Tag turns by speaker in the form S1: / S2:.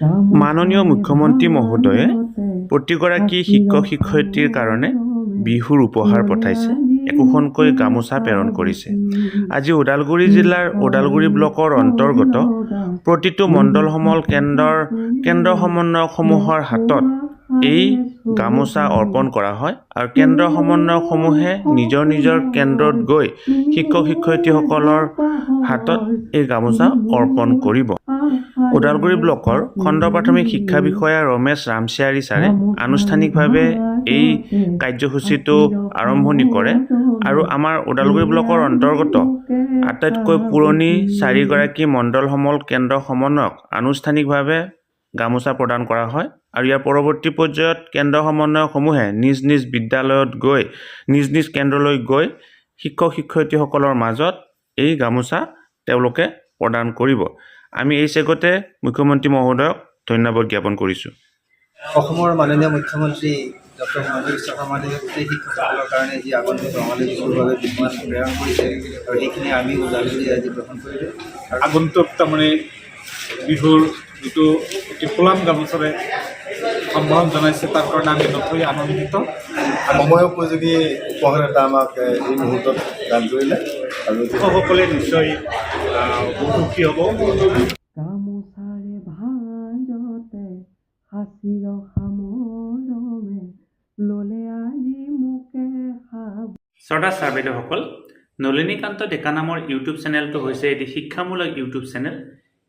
S1: মাননীয় মুখ্যমন্ত্ৰী মহোদয়ে প্ৰতিগৰাকী শিক্ষক শিক্ষয়িত্ৰীৰ কাৰণে বিহুৰ উপহাৰ পঠাইছে। একোখনকৈ গামোচা প্ৰেৰণ কৰিছে। আজি ওদালগুৰি জিলাৰ ওদালগুৰি ব্লকৰ অন্তৰ্গত প্ৰতিটো মণ্ডল সমল কেন্দ্ৰৰ কেন্দ্ৰ সমন্বয়কসমূহৰ হাতত এই গামোচা অৰ্পণ কৰা হয় আৰু কেন্দ্ৰ সমন্বয়কসমূহে নিজৰ নিজৰ কেন্দ্ৰত গৈ শিক্ষক শিক্ষয়িত্ৰীসকলৰ হাতত এই গামোচা অৰ্পণ কৰিব। ওদালগুৰি ব্লকৰ খণ্ড প্ৰাথমিক শিক্ষা বিষয়া ৰমেশ ৰামচিয়াৰী ছাৰে আনুষ্ঠানিকভাৱে এই কাৰ্যসূচীটো আৰম্ভণি কৰে আৰু আমাৰ ওদালগুৰি ব্লকৰ অন্তৰ্গত আটাইতকৈ পুৰণি চাৰিগৰাকী মণ্ডল সমল কেন্দ্ৰ সমন্বয়ক আনুষ্ঠানিকভাৱে গামোচা প্ৰদান কৰা হয় আৰু ইয়াৰ পৰৱৰ্তী পৰ্যায়ত কেন্দ্ৰ সমন্বয়কসমূহে নিজ নিজ বিদ্যালয়ত গৈ নিজ নিজ কেন্দ্ৰলৈ গৈ শিক্ষক শিক্ষয়িত্ৰীসকলৰ মাজত এই গামোচা তেওঁলোকে প্ৰদান কৰিব আমি এই চেগতে মুখ্যমন্ত্ৰী মহোদয়ক ধন্যবাদ জ্ঞাপন কৰিছোঁ।
S2: অসমৰ মাননীয় মুখ্যমন্ত্ৰী ডক্টৰ হিমন্ত বিশ্ব শৰ্মাদেৱে গোটেই শিক্ষকসকলৰ কাৰণে যি আগন্তুক ৰঙালী বিহুৰ বাবে বিহুৱান প্ৰেৰণ কৰিছে আৰু সেইখিনি আমি ওদালগুৰি আজি গ্ৰহণ কৰিলোঁ। আৰু
S3: আগন্তুক তাৰমানে বিহুৰ যিটো টিপলাম গামোচাৰে সম্বোধন জনাইছে তাৰ কাৰণে আমি নথৈ আনন্দিত।
S4: সময়োপযোগী উপহাৰ এটা আমাক এই মুহূৰ্তত দান কৰিলে। আৰু
S3: শিক্ষকসকলে নিশ্চয় সুখী হ'ব
S5: গামোচাৰে ভাজতে সাঁচিৰ সামৰমে ললে আজি মোকে
S1: শ্ৰদ্ধা ছাৰ বাইদেউসকল নলিনীকান্ত ডেকা নামৰ ইউটিউব চেনেলটো হৈছে এটি শিক্ষামূলক ইউটিউব চেনেল।